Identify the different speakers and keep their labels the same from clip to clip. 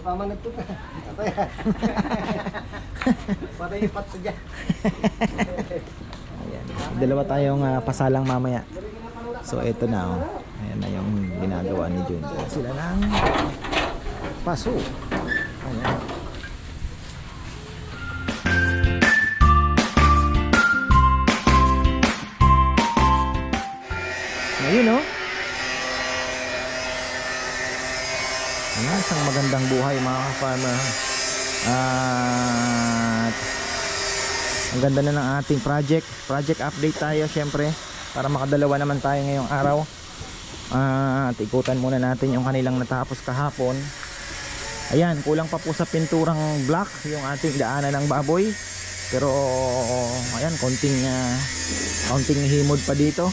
Speaker 1: Pamanag to ka. Patay yung patso dyan.
Speaker 2: Dalawa tayong ah, pasalang mamaya. So ito na oh. Ayan na yung ginagawa ni Jun. Sila ng paso. Magandang buhay mga ka-farmer. At ang ganda na ng ating project. Project update tayo syempre para makadalawa naman tayo ngayong araw. At ikutan muna natin yung kanilang natapos kahapon. Ayan, kulang pa po sa pinturang black yung ating daanan ng baboy. Pero ayan, konting ah, konting himod pa dito.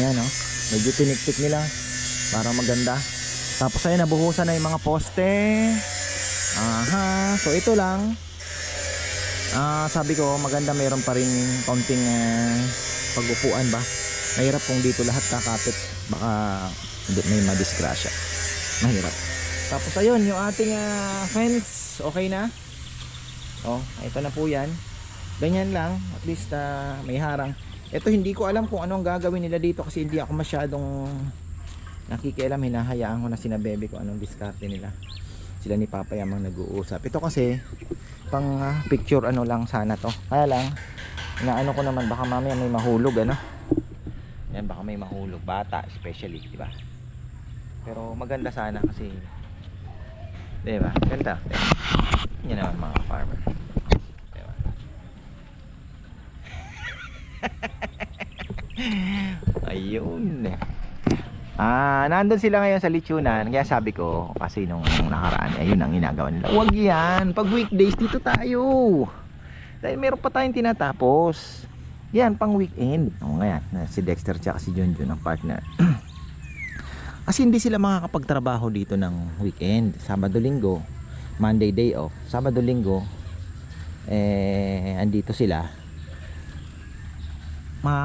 Speaker 2: Ayan oh, medyo tiniktik nila para maganda. Tapos ayun, nabuhusan na yung mga poste. Aha, so ito lang. Ah, sabi ko maganda mayroon pa rin konting ah, pagupuan ba. Mahirap kung dito lahat kakapit. Baka may madisgrasya. Mahirap. Tapos ayun, yung ating ah, fence, okay na. Oh, ito na po 'yan. Ganyan lang, at least ah, may harang. Ito hindi ko alam kung anong gagawin nila dito kasi hindi ako masyadong nakikialam, hinahayaan ko na sina bebe ko anong diskarte nila. Sila ni Papa Yamang nag-uusap. Ito kasi pang ah, picture ano lang sana to. Kaya lang inaano ko naman baka mamaya may mahulog ano. Yan baka may mahulog bata especially, di ba? Pero maganda sana kasi di ba? Ganda. Yan naman mga farmer. Di ba? Ayun. Ah, nandun sila ngayon sa Lichunan. Kaya sabi ko, kasi nung nakaraan, ayun ang ginagawa nila. Huwag yan. Pag weekdays, dito tayo. Dahil meron pa tayong tinatapos. Yan, pang weekend. O nga si Dexter tsaka si Junjun ang partner. kasi hindi sila makakapagtrabaho dito ng weekend. Sabado, linggo. Monday, day off. Sabado, linggo. Eh, andito sila. Ma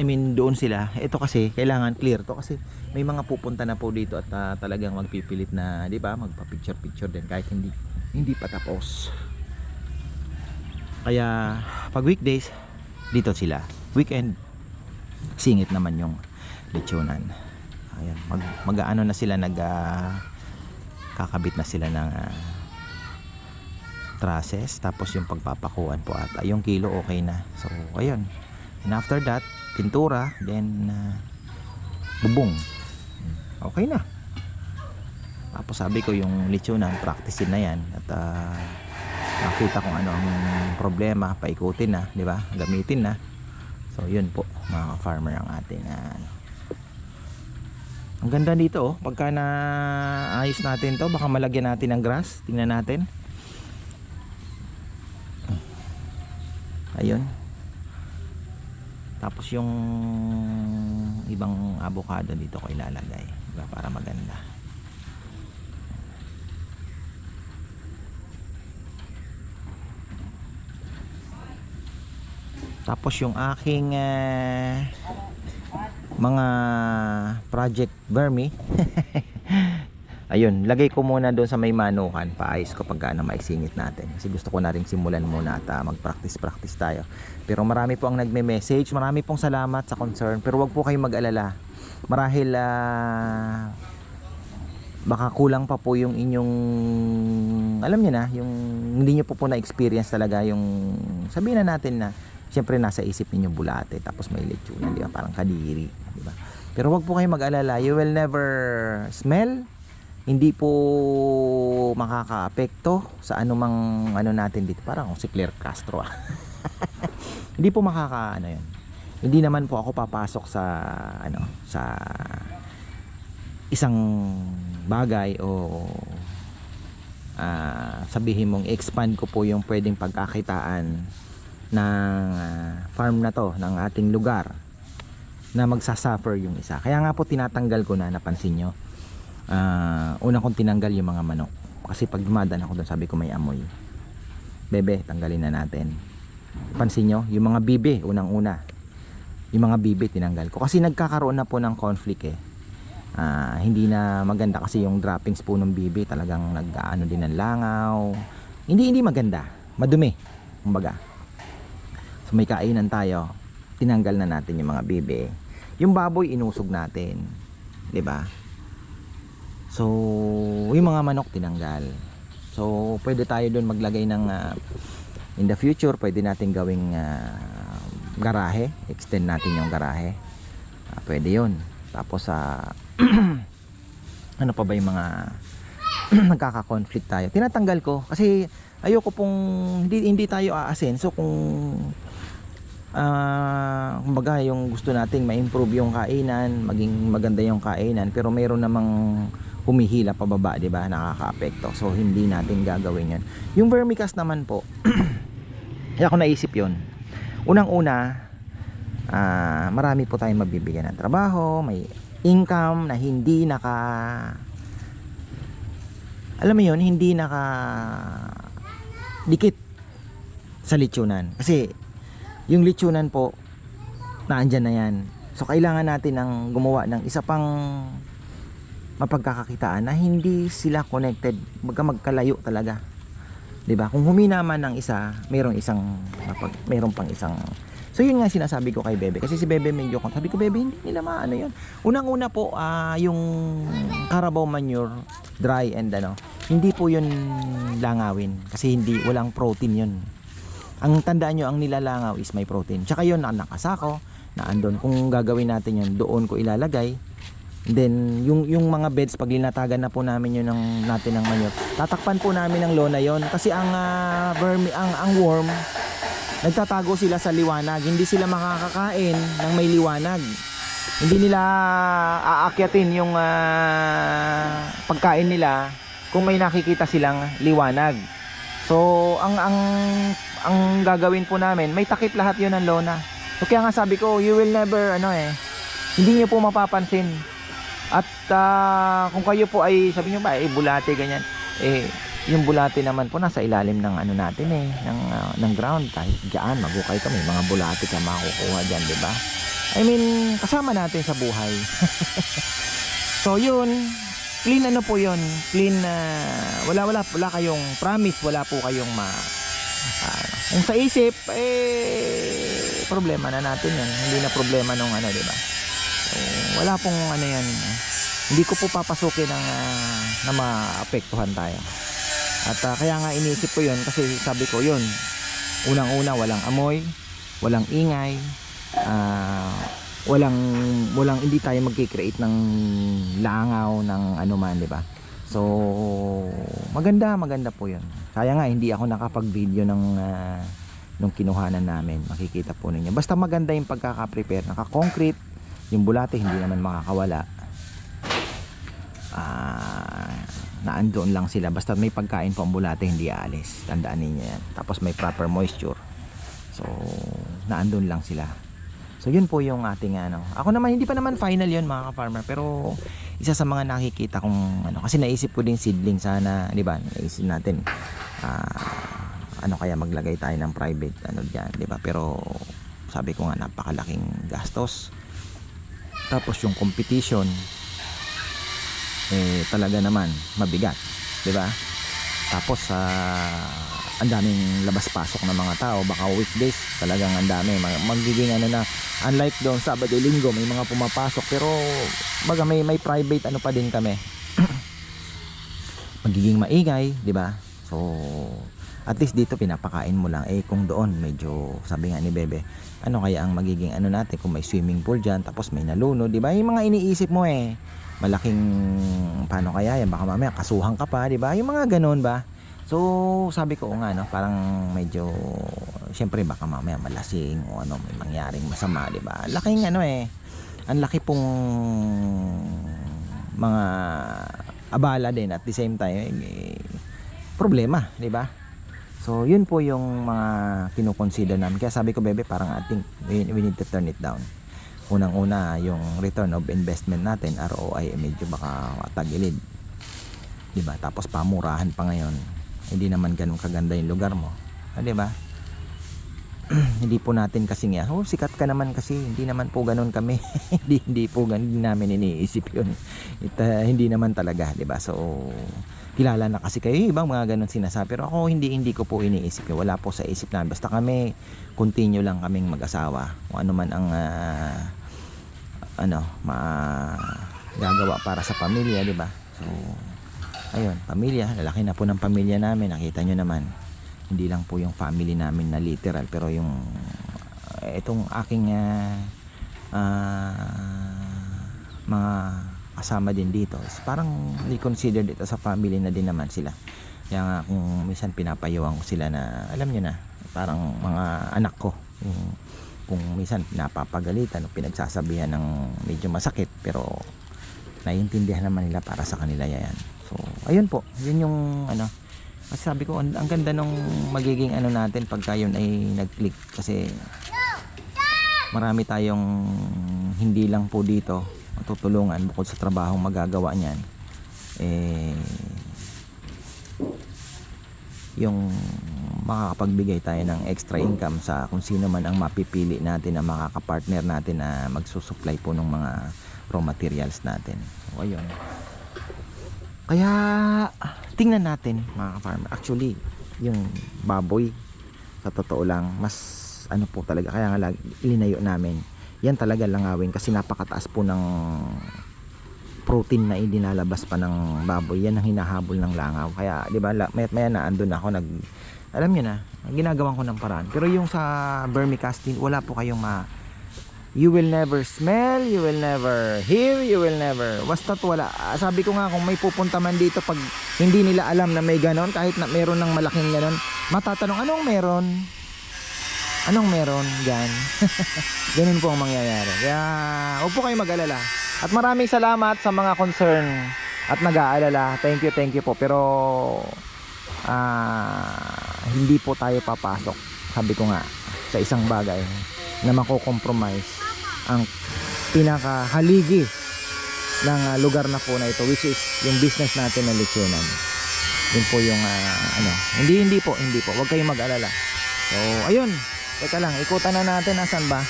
Speaker 2: I mean doon sila. Ito kasi kailangan clear to. Kasi may mga pupunta na po dito at ah, talagang magpipilit na di ba magpa picture picture din kahit hindi hindi pa tapos. Kaya pag weekdays dito sila. Weekend singit naman yung lechonan. Ayan mag, mag-ano na sila nag ah, kakabit na sila ng ah, trusses tapos yung pagpapakuan po ata. Yung kilo okay na. So ayun. And after that pintura then uh, bubong. Okay na. Tapos sabi ko yung lechonan practicein na yan. At uh, nakita kung ano ang problema paikutin na di ba? Gamitin na. So yun po mga farmer ang ating uh, ang ganda dito oh. Pagka na ayos natin to baka malagyan natin ng grass. Tingnan natin. Ayun tapos yung ibang avocado dito ko ilalagay diba? para maganda tapos yung aking eh, mga project vermi ayun lagay ko muna doon sa may manukan paayos ko pag ano maisingit natin kasi gusto ko na rin simulan muna at uh, mag practice practice tayo pero marami po ang nagme-message marami pong salamat sa concern pero wag po kayong mag-alala marahil ah, baka kulang pa po yung inyong alam niyo na yung hindi niyo po po na experience talaga yung sabihin na natin na Siyempre nasa isip ninyo bulate tapos may lechona, di ba? Parang kadiri, di ba? Pero wag po kayong mag-alala, you will never smell. Hindi po makakaapekto sa anumang ano natin dito. Parang si Claire Castro. ah. hindi po makaka ano 'yun. Hindi naman po ako papasok sa ano sa isang bagay o ah, sabihin mong expand ko po yung pwedeng pagkakitaan ng ah, farm na to ng ating lugar na magsasuffer yung isa kaya nga po tinatanggal ko na napansin nyo Ah, una kong tinanggal yung mga manok kasi pag dumadaan ako doon sabi ko may amoy bebe tanggalin na natin pansin nyo yung mga bibe unang una yung mga bibe tinanggal ko kasi nagkakaroon na po ng conflict eh Ah, hindi na maganda kasi yung droppings po ng bibi talagang nag-ano din ng langaw. Hindi hindi maganda. Madumi. Kumbaga. So may kainan tayo. Tinanggal na natin yung mga bibi. Yung baboy inusog natin. 'Di ba? So, yung mga manok tinanggal. So, pwede tayo doon maglagay ng ah, in the future, pwede natin gawing ah, garahe. Extend natin yung garahe. Ah, pwede 'yun. Tapos sa ano pa ba yung mga nagkaka-conflict tayo. Tinatanggal ko kasi ayoko pong hindi hindi tayo aasenso kung ah kumbaga yung gusto nating ma-improve yung kainan, maging maganda yung kainan, pero meron namang humihila pababa, 'di ba? Nakakaapekto. So hindi natin gagawin 'yon. Yung vermicast naman po. ako naisip 'yon. Unang-una, ah marami po tayong mabibigyan ng trabaho, may income na hindi naka alam mo 'yon, hindi naka dikit sa litsunan. Kasi yung litsunan po naandyan na yan. So kailangan natin ng gumawa ng isa pang mapagkakakitaan na hindi sila connected, magka magkalayo talaga. 'Di ba? Kung humina man ng isa, mayroong isang mapag, mayroong pang isang So yun nga sinasabi ko kay Bebe kasi si Bebe medyo kon sabi ko Bebe hindi nila maano yun. Unang-una po ah, yung Carabao manure dry and ano, hindi po yun langawin kasi hindi walang protein yun. Ang tandaan nyo, ang nilalangaw is may protein. Tsaka yun, na nakasako, na andon. Kung gagawin natin yun, doon ko ilalagay. Then, yung, yung mga beds, pag linatagan na po namin yun ng, natin ng manure, tatakpan po namin ng lona yon Kasi ang, ah, vermi, ang, ang worm, nagtatago sila sa liwanag. Hindi sila makakakain ng may liwanag. Hindi nila aakyatin yung ah, pagkain nila kung may nakikita silang liwanag. So, ang ang ang gagawin po namin, may takip lahat 'yon ng lona. So, kaya nga sabi ko, you will never ano eh, hindi niyo po mapapansin. At ah, kung kayo po ay sabi niyo ba, eh bulate ganyan. Eh yung bulate naman po nasa ilalim ng ano natin eh, ng ah, ng ground kahit diyan magukay kami, mga bulate ka makukuha diyan, 'di ba? I mean, kasama natin sa buhay. so, yun, clean ano po yun clean na wala wala wala kayong promise wala po kayong ma ah, kung sa isip eh problema na natin yan hindi na problema nung ano di ba so, wala pong ano yan hindi ko po papasukin ng ah, na maapektuhan tayo at ah, kaya nga iniisip ko yun kasi sabi ko yun unang una walang amoy walang ingay ah walang walang hindi tayo magki-create ng langaw ng ano man, 'di ba? So, maganda, maganda po 'yun. Kaya nga hindi ako nakapag-video ng ah, nung kinuhanan namin. Makikita po ninyo. Basta maganda yung pagkaka-prepare, naka-concrete, yung bulate hindi naman makakawala. Ah, naandoon lang sila. Basta may pagkain po ang bulate, hindi aalis. Tandaan ninyo yan. Tapos may proper moisture. So, naandun lang sila. So yun po yung ating ano. Ako naman hindi pa naman final yun mga ka-farmer pero isa sa mga nakikita kong ano kasi naisip ko din seedling sana, 'di ba? Naisip natin ah, ano kaya maglagay tayo ng private ano diyan, 'di ba? Pero sabi ko nga napakalaking gastos. Tapos yung competition eh talaga naman mabigat, 'di ba? Tapos sa ang daming labas-pasok ng mga tao, baka weekdays talagang ang dami, Mag- magiging ano na unlike doon Sabado Linggo may mga pumapasok pero baga may may private ano pa din kami. magiging maingay, 'di ba? So at least dito pinapakain mo lang. Eh kung doon medyo sabi nga ni Bebe ano kaya ang magiging ano natin kung may swimming pool diyan tapos may naluno di ba? Yung mga iniisip mo eh malaking paano kaya yan? Baka mamaya kasuhan ka pa di ba? Yung mga ganon ba? So sabi ko nga no parang medyo syempre baka mamaya malasing o ano may mangyaring masama di ba? Laking ano eh ang laki pong mga abala din at the same time eh, problema di ba So, yun po yung mga kinukonsider namin. Kaya sabi ko, bebe, parang I think we, we need to turn it down. Unang-una, yung return of investment natin, ROI, eh, medyo baka tagilid. Diba? Tapos pamurahan pa ngayon. Hindi naman ganun kaganda yung lugar mo. Ah, diba? hindi po natin kasi nga, oh sikat ka naman kasi, hindi naman po ganun kami. hindi, hindi po ganun hindi namin iniisip yun. It, uh, hindi naman talaga, ba? So, kilala na kasi kayo, ibang mga ganun sinasabi. Pero ako, hindi, hindi ko po iniisip yun. Wala po sa isip namin. Basta kami, continue lang kaming mag-asawa. Kung ano man ang, ah, ano, ma gagawa para sa pamilya, di ba? So, ayun, pamilya, lalaki na po ng pamilya namin, nakita nyo naman hindi lang po yung family namin na literal pero yung uh, itong aking uh, uh, mga kasama din dito. Is parang i-consider dito sa family na din naman sila. Kaya nga kung minsan pinapayuhan ko sila na alam nyo na parang mga anak ko yung, kung minsan napapagalitan o pinagsasabihan ng medyo masakit pero naiintindihan naman nila para sa kanila yan. So ayun po yun yung ano kasi sabi ko, ang, ang ganda nung magiging ano natin pagka yun ay nag-click. Kasi marami tayong hindi lang po dito matutulungan bukod sa trabaho magagawa niyan eh yung makakapagbigay tayo ng extra income sa kung sino man ang mapipili natin na makakapartner natin na magsusupply po ng mga raw materials natin. So ayun. Kaya tingnan natin mga farmer actually yung baboy sa totoo lang mas ano po talaga. Kaya nga lagi ilinayo namin yan talaga langawin kasi napakataas po ng protein na idinalabas pa ng baboy yan ang hinahabol ng langaw kaya di ba mayat maya na andun ako nag alam niyo na ginagawan ko ng paraan pero yung sa vermicasting wala po kayong ma you will never smell, you will never hear, you will never basta't wala. Ah, Sabi ko nga kung may pupunta man dito pag hindi nila alam na may ganon, kahit na meron ng malaking ganon, matatanong anong meron? Anong meron dyan? Ganun po ang mangyayari. Kaya huwag po kayo mag-alala. At maraming salamat sa mga concern at nag-aalala. Thank you, thank you po. Pero ah, hindi po tayo papasok. Sabi ko nga sa isang bagay na mako-compromise ang pinakahaligi ng ah, lugar na po na ito which is yung business natin na lechonan yun po yung ah, ano hindi hindi po hindi po huwag kayong mag-alala so ayun teka lang ikutan na natin. Asan ba?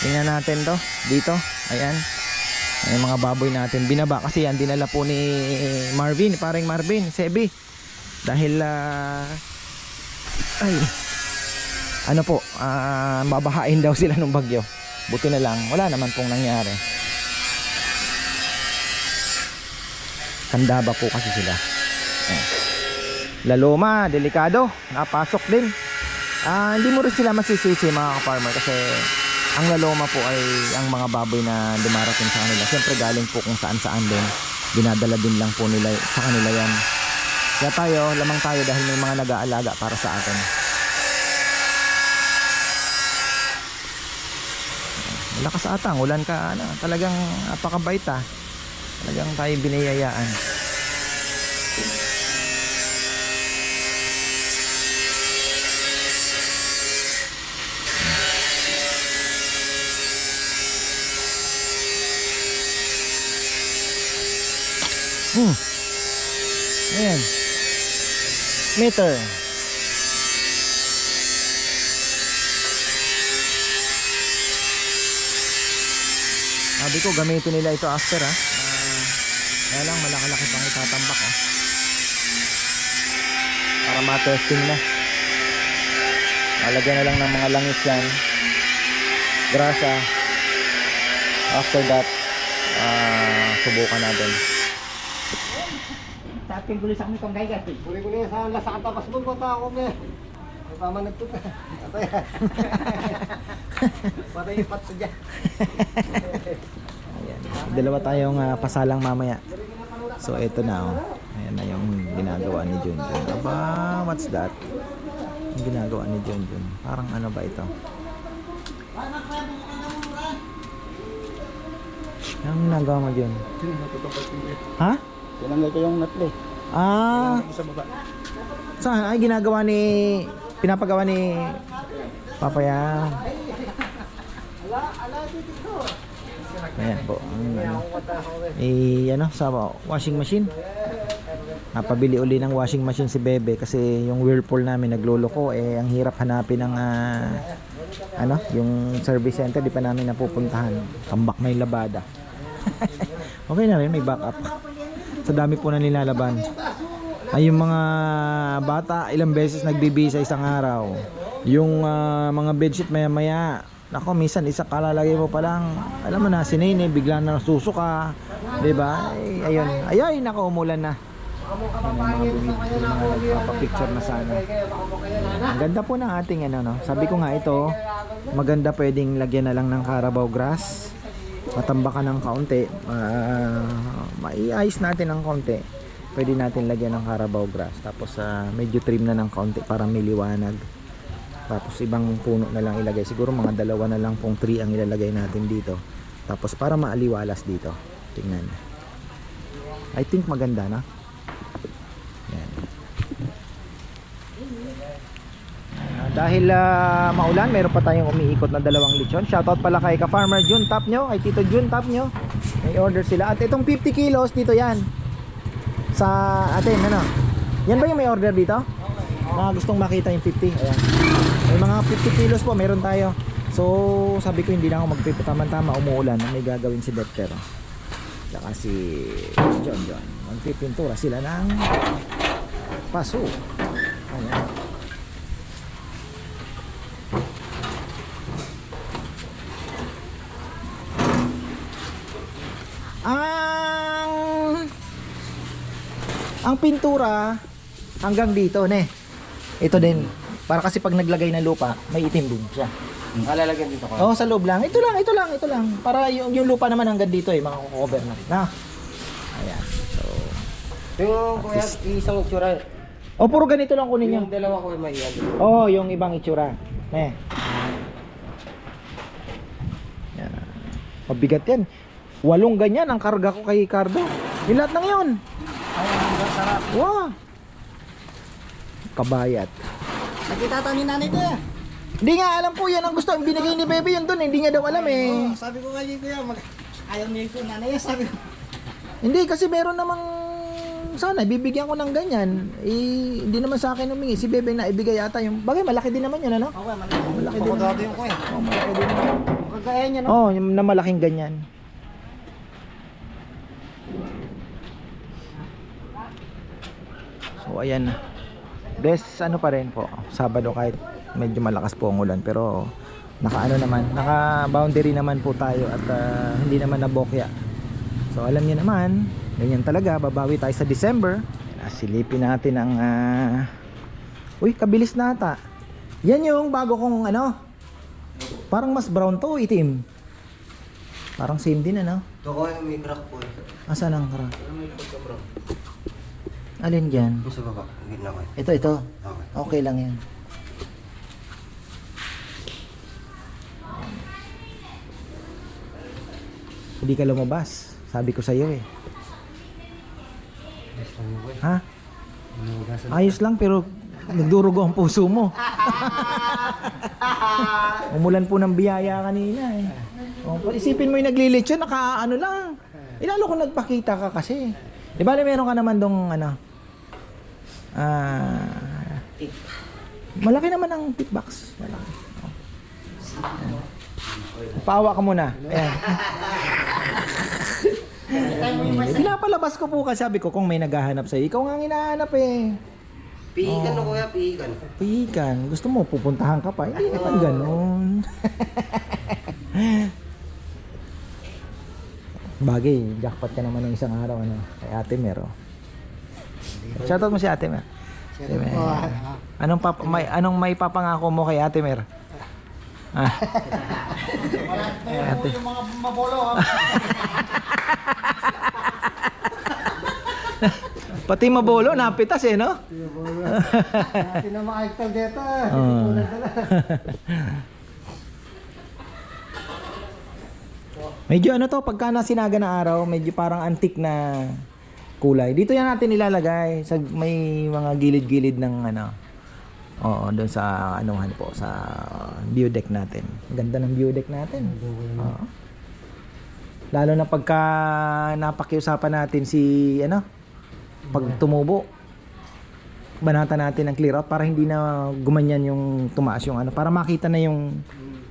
Speaker 2: Tingnan natin to. Dito. Ayan. Yung mga baboy natin. Binaba kasi yan. Dinala po ni Marvin. Paring Marvin. Sebi. Dahil ah, ay. Ano po, ah, babahain daw sila ng bagyo. Buti na lang, wala naman pong nangyari. Kandaba po kasi sila. Eh. Laloma, delikado, napasok din. Ah, hindi mo rin sila masisisi mga ka-farmer kasi ang laloma po ay ang mga baboy na dumarating sa kanila. Siyempre galing po kung saan saan din. Dinadala din lang po nila sa kanila yan. Kaya tayo, lamang tayo dahil may mga nag-aalaga para sa atin. Lakas atang, ulan ka, ano, talagang napakabait ah. Talagang tayo biniyayaan. Hmm. Ayan. Meter. Sabi ko gamitin nila ito after ha. Uh, kaya lang malaki-laki pang itatambak oh. Para ma-testing na. Lalagyan na lang ng mga langis yan. Grasa. After that, ah subukan natin.
Speaker 3: Sa ating gulis ako nitong gaygas. eh.
Speaker 1: Kuli-kuli sa lasa katapas mo, bata ako me. May tama nagtut. Patay. Patay yung patsa dyan.
Speaker 2: Ayan. Dalawa tayong ah, pasalang mamaya. So ito na oh. Ayan na yung ginagawa ni Junjun. Aba, what's that? Yung ginagawa ni Junjun. Parang ano ba ito? Ang ginagawa mo Jun? Ha?
Speaker 1: Tinanggal ko yung natle.
Speaker 2: Ah,
Speaker 1: Sa baba.
Speaker 2: saan? Ay, ginagawa ni... Pinapagawa ni... Papaya. Ayan po. Ang, ano, eh, ano, sa washing machine. napabili uli ng washing machine si Bebe kasi yung Whirlpool namin nagluloko eh ang hirap hanapin ng ah, ano, yung service center di pa namin napupuntahan. Tambak may labada. okay na rin, may backup. Sa dami po na nilalaban. Ay yung mga bata ilang beses nagbibisa isang araw. Yung ah, mga bedsheet maya maya. Nako, minsan isa kalalagay mo pa lang. Alam mo na, si Nene, bigla na nasusuka. 'Di ba? Ay, ayun. Ay, ay, nako, umulan na. Nagpapapicture na sana. Ang ganda po ng ating ano, no? Sabi ko nga ito, maganda pwedeng lagyan na lang ng Carabao grass. Matambakan ng kaunti. Uh, maiayos natin ng kaunti. Pwede natin lagyan ng Carabao grass. Tapos ah, medyo trim na ng kaunti para may. Tapos ibang puno na lang ilagay. Siguro mga dalawa na lang pong tree ang ilalagay natin dito. Tapos para maaliwalas dito. Tingnan. I think maganda na. Yan. Ah, dahil ah, maulan, meron pa tayong umiikot na dalawang lechon. Shoutout pala kay ka-farmer Jun Tap nyo, kay Tito Jun Tap nyo. May order sila. At itong 50 kilos, dito yan. Sa atin, ano? Yan ba yung may order dito? Na gustong makita yung 50. Ayan. May mga 50 kilos po, meron tayo. So, sabi ko hindi na ako magpipitaman-tama, umuulan. May gagawin si Dexter. Tsaka si John John. Magpipintura sila ng paso. Ayan. Ang ang pintura hanggang dito, ne. Ito din. Para kasi pag naglagay ng lupa, may itim din siya.
Speaker 1: Kalalagyan dito ko.
Speaker 2: Oo, sa loob lang. Ito lang, ito lang, ito lang. Para yung, yung lupa naman hanggang dito eh, mga cover na. Na. Ayan. So,
Speaker 1: Yung kuya, isang itsura.
Speaker 2: o puro ganito lang kunin niyo.
Speaker 1: Yung dalawa ko may yan.
Speaker 2: Oo, yung ibang itsura. Ne. Yan. Mabigat yan. Walong ganyan ang karga ko kay Cardo. Yung lahat ng yun.
Speaker 1: Sarap.
Speaker 2: Wow. Kabayat.
Speaker 3: Nakita to ni nanay ko ya.
Speaker 2: Hindi nga alam po yan ang gusto. Ang binigay ni Bebe yun dun. Hindi niya daw alam eh.
Speaker 3: Sabi ko kay kuya, mag ayaw niya ko nanay sabi ko.
Speaker 2: Hindi kasi meron namang sana bibigyan ko ng ganyan. Eh, hindi naman sa akin humingi. Si Bebe na ibigay yata yung bagay malaki din naman yan ano?
Speaker 3: Okay, malaki.
Speaker 2: Malaki din.
Speaker 1: Ako dati yung kuya.
Speaker 2: Oh, malaki din. naman.
Speaker 3: Kagaya niya no.
Speaker 2: Oh, yung na malaking ganyan. So ayan na. Des ano pa rin po. Sabado kahit medyo malakas po ang ulan pero naka ano naman, naka boundary naman po tayo at ah, hindi naman nabokya. So alam niyo naman, ganyan talaga, babawi tayo sa December. Silipin natin ang ah, Uy, kabilis na ata. Yan yung bago kong ano, Parang mas brown to, itim. Parang same din ano.
Speaker 1: Ito ko yung may crack po.
Speaker 2: Asan ang kara?
Speaker 1: Ano may pagka-bro?
Speaker 2: Alin dyan?
Speaker 1: Yung sa baba, gitna ko.
Speaker 2: Ito, ito.
Speaker 1: Okay.
Speaker 2: Okay lang yan. Hindi ka lumabas. Sabi ko eh.
Speaker 1: Ano ko eh.
Speaker 2: Ha?
Speaker 1: Hinugasan.
Speaker 2: Ayos lang pero nagdurugo ang puso mo. Umulan po ng biyaya kanina eh. Oh, isipin mo yung naglilitsyon, naka ano lang. Ilalo ko nagpakita ka kasi. Di ba meron ka naman dong ano? Ah, malaki naman ang tip box. Malaki. Oh. Ayan. Paawa ka muna. Ayan. Pinapalabas ko po kasi sabi ko kung may naghahanap sa ikaw nga ang hinahanap eh.
Speaker 1: Piikan no kuya, piikan.
Speaker 2: Pihikan. Gusto mo, pupuntahan ka pa. Hindi naman ganun. Bagay, jackpot ka naman ng isang araw. Ano, kay Ate Mer. Shoutout mo si Ate Mer. Ate Mer. Anong, pap may, anong may papangako mo kay Ate Mer? Ah. Ate.
Speaker 3: Yung mga mabolo ha.
Speaker 2: Pati mabolo, napitas eh, no?
Speaker 1: Dati na makakita dito.
Speaker 2: Oo. medyo ano to, pagka nasinaga na araw, medyo parang antik na kulay. Dito yan natin ilalagay sa may mga gilid-gilid ng ano. Oo, doon sa anuhan po sa view deck natin. Ganda ng view deck natin. Oo. Lalo na pagka napakiusapan natin si ano, pag tumubo, banata natin ang clear out para hindi na gumanyan yung tumaas yung ano, para makita na yung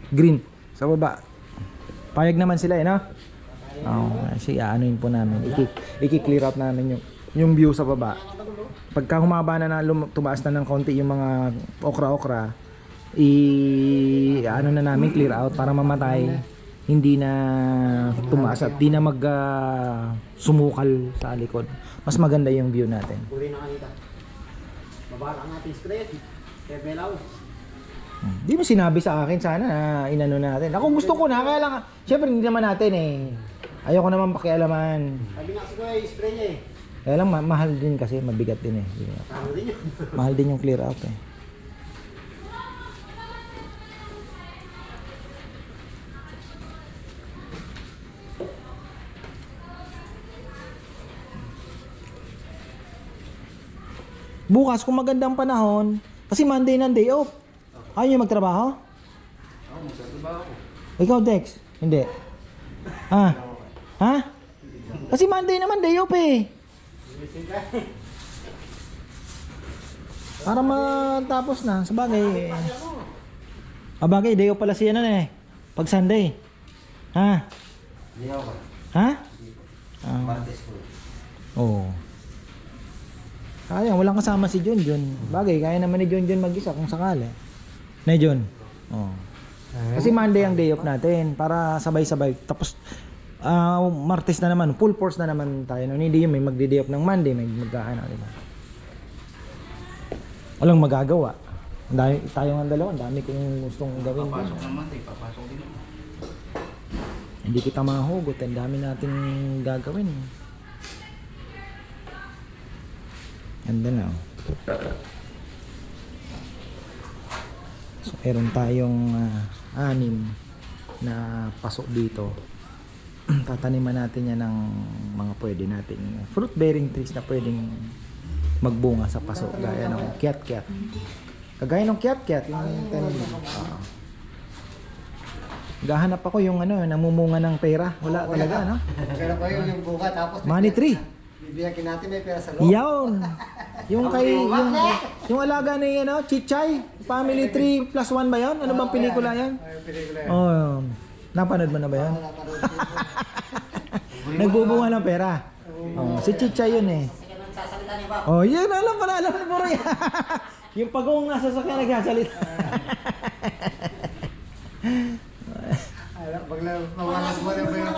Speaker 2: green sa baba. Payag naman sila eh, no? Oo, kasi aanuin po namin. Iki, iki-clear out namin yung, yung view sa baba. Pagka humaba na na lum- tumaas na ng konti yung mga okra-okra, i ano na namin clear out para mamatay hindi na tumaas at di na mag ah, sumukal sa likod mas maganda yung view natin
Speaker 3: belaw.
Speaker 2: Di mo sinabi sa akin sana na inano natin. Ako gusto ko na, kaya lang, syempre hindi naman natin eh. Ayoko naman pakialaman.
Speaker 3: Sabi nga si Kuya, spray niya eh.
Speaker 2: Kaya lang ma- mahal din kasi, mabigat din eh.
Speaker 3: Tama din yun.
Speaker 2: Mahal din yung clear out eh. Bukas kung magandang panahon, kasi Monday ng day off. Ayaw niyo magtrabaho? Oo, magtrabaho. Ikaw, Dex? Hindi. Ha? Kasi Monday naman day off eh. Para matapos na, sa bagay. Ah, bagay, day off pala siya na eh. Pag Sunday. Ha? Ha? Ah. Oo. Kaya, walang kasama si John John. Bagay, kaya naman ni John John mag-isa kung sakali. Na John? Oo. Kasi Monday ang day off natin para sabay-sabay. Tapos ah Martes na naman, full force na naman tayo. No? Hindi yun, may magdi-day off ng Monday, may magkaano, di ba? Walang magagawa. Dami, tayo nga dalawa, dami kong gustong gawin. Papasok naman, papasok din. Hindi kita mahugot, ang dami natin gagawin. Ganda na. oh. So, meron tayong ah, anim na pasok dito. Tataniman natin yan ng mga pwede nating fruit bearing trees na pwedeng magbunga sa paso gaya ng kiat-kiat. Kagaya ng kiat-kiat yung tanim. Oo. Gahanap ako yung ano, namumunga ng pera. Wala talaga, no?
Speaker 1: Pero ko yung, yung buka tapos...
Speaker 2: Money tree.
Speaker 1: Bibiyakin natin may pera sa loob.
Speaker 2: Yawn. Yung kay yung, yung alaga ni ano, Chichay, Family Tree plus one ba 'yon? Ano bang pelikula 'yan?
Speaker 1: Pelikula yan.
Speaker 2: Oh, napanood mo na ba 'yan? Nagbubunga ng pera. Oh, si Chichay 'yun eh. Oh, yun alam pala, alam mo bro yan. yung pagong nasa sakyan nagsasalita.
Speaker 1: Ay, Bagla, mawalas mo na ba yun?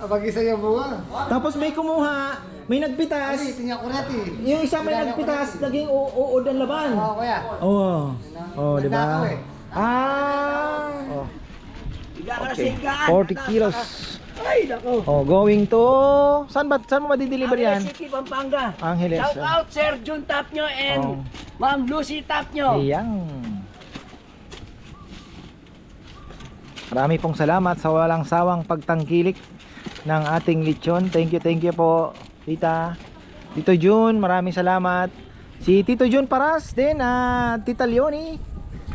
Speaker 1: Ah, Mag-isa yung bunga.
Speaker 2: Tapos may kumuha, may nagpitas.
Speaker 1: Ay, tingnan ko natin.
Speaker 2: Yung isa may nagpitas, naging uod ang laban.
Speaker 1: Oo, kuya.
Speaker 2: Oo. Oh, di ba?
Speaker 1: Eh.
Speaker 2: Ah.
Speaker 3: Okay.
Speaker 2: 40 kilos.
Speaker 3: Ay, nako.
Speaker 2: Oh, going to Saan ba saan mo ma-deliver yan?
Speaker 3: City, Pampanga.
Speaker 2: Angeles.
Speaker 3: Shout out Sir Jun Tapnyo and
Speaker 2: Oh.
Speaker 3: Ma'am Lucy Tapnyo.
Speaker 2: Iyang. Marami pong salamat sa walang sawang pagtangkilik ng ating lechon. Thank you, thank you po, Tita. Tito Jun, maraming salamat. Si Tito Jun Paras din, at Tita Leonie.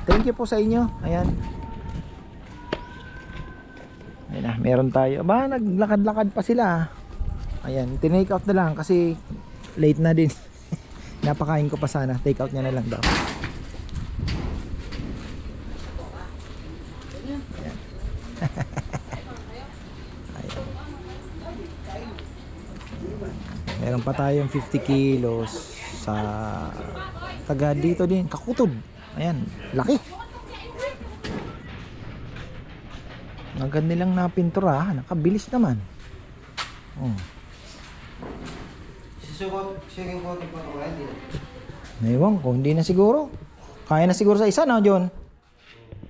Speaker 2: Thank you po sa inyo. Ayan. Ayan na, meron tayo. Ba, naglakad-lakad pa sila. Ayan, tinake out na lang kasi late na din. Napakain ko pa sana. Take out niya na lang daw. Meron pa tayong 50 kilos sa taga dito din, Kakutod. Ayan, laki. Agad nilang napintura, nakabilis naman. Oh.
Speaker 1: Sisukot, sige ko ito pa kuya. Hindi na.
Speaker 2: Ewan ko, hindi na siguro. Kaya na siguro sa isa na, John.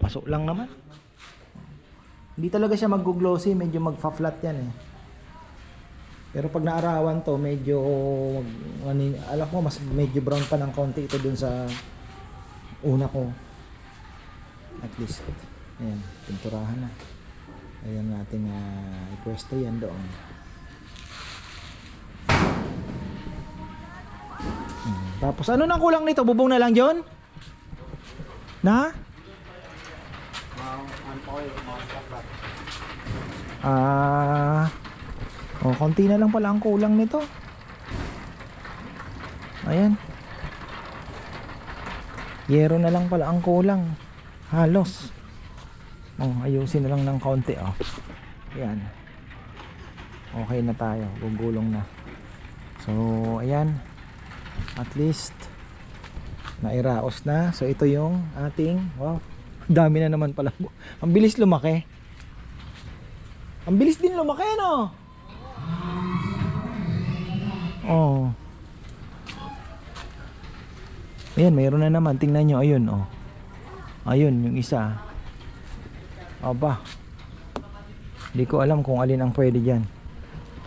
Speaker 2: Pasok lang naman. Hindi talaga siya mag-glossy, medyo magfa-flat yan eh. Pero pag naarawan to, medyo ano, alam ko mas medyo brown pa ng konti ito dun sa una ko. At least. Ayan, pinturahan na. Ayan natin na ipwesto yan doon. Hmm. Tapos ano nang kulang nito? Bubong na lang, John? Na? Ah. Oh, konti na lang pala ang kulang nito. Ayan. Yero na lang pala ang kulang. Halos. Oh, ayusin na lang ng konti oh. Ayan. Okay na tayo. Gugulong na. So, ayan. At least nairaos na. So, ito yung ating wow. Dami na naman pala. Ang bilis lumaki. Ang bilis din lumaki, no? Oh. Ayan, mayroon na naman. Tingnan nyo, ayun, oh. Ayun, yung isa. Aba. Hindi ko alam kung alin ang pwede dyan.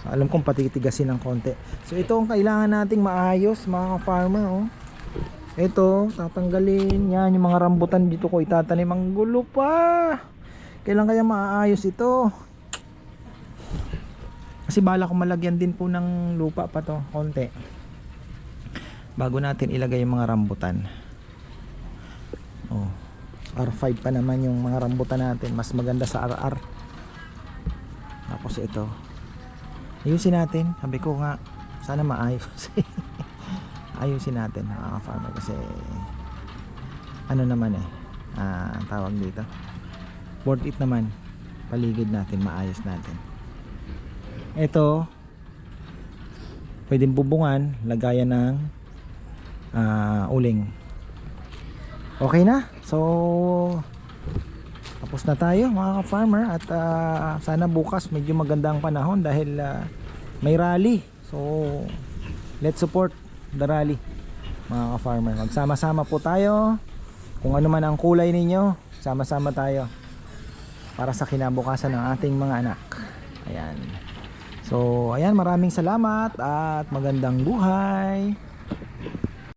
Speaker 2: So, alam kong patitigasin ng konti. So, ito ang kailangan nating maayos, mga farmer, oh. Ito, tatanggalin. Yan, yung mga rambutan dito ko itatanim. Ang gulo pa. Kailan kaya maayos ito? Kasi bala ko malagyan din po ng lupa pa to, konti. Bago natin ilagay yung mga rambutan. Oh. R5 pa naman yung mga rambutan natin. Mas maganda sa RR. Tapos ito. Ayusin natin. Sabi ko nga, sana maayos. Ayusin natin mga farmer kasi ano naman eh. Ah, tawag dito. Worth it naman. Paligid natin, maayos natin. Ito, pwedeng bubungan, lagayan ng ah, uling. Okay na. So, tapos na tayo mga ka-farmer at ah, sana bukas medyo maganda ang panahon dahil ah, may rally. So, let's support the rally mga ka-farmer. Magsama-sama po tayo. Kung ano man ang kulay ninyo, sama-sama tayo para sa kinabukasan ng ating mga anak. Ayan. So, ayan, maraming salamat at magandang buhay.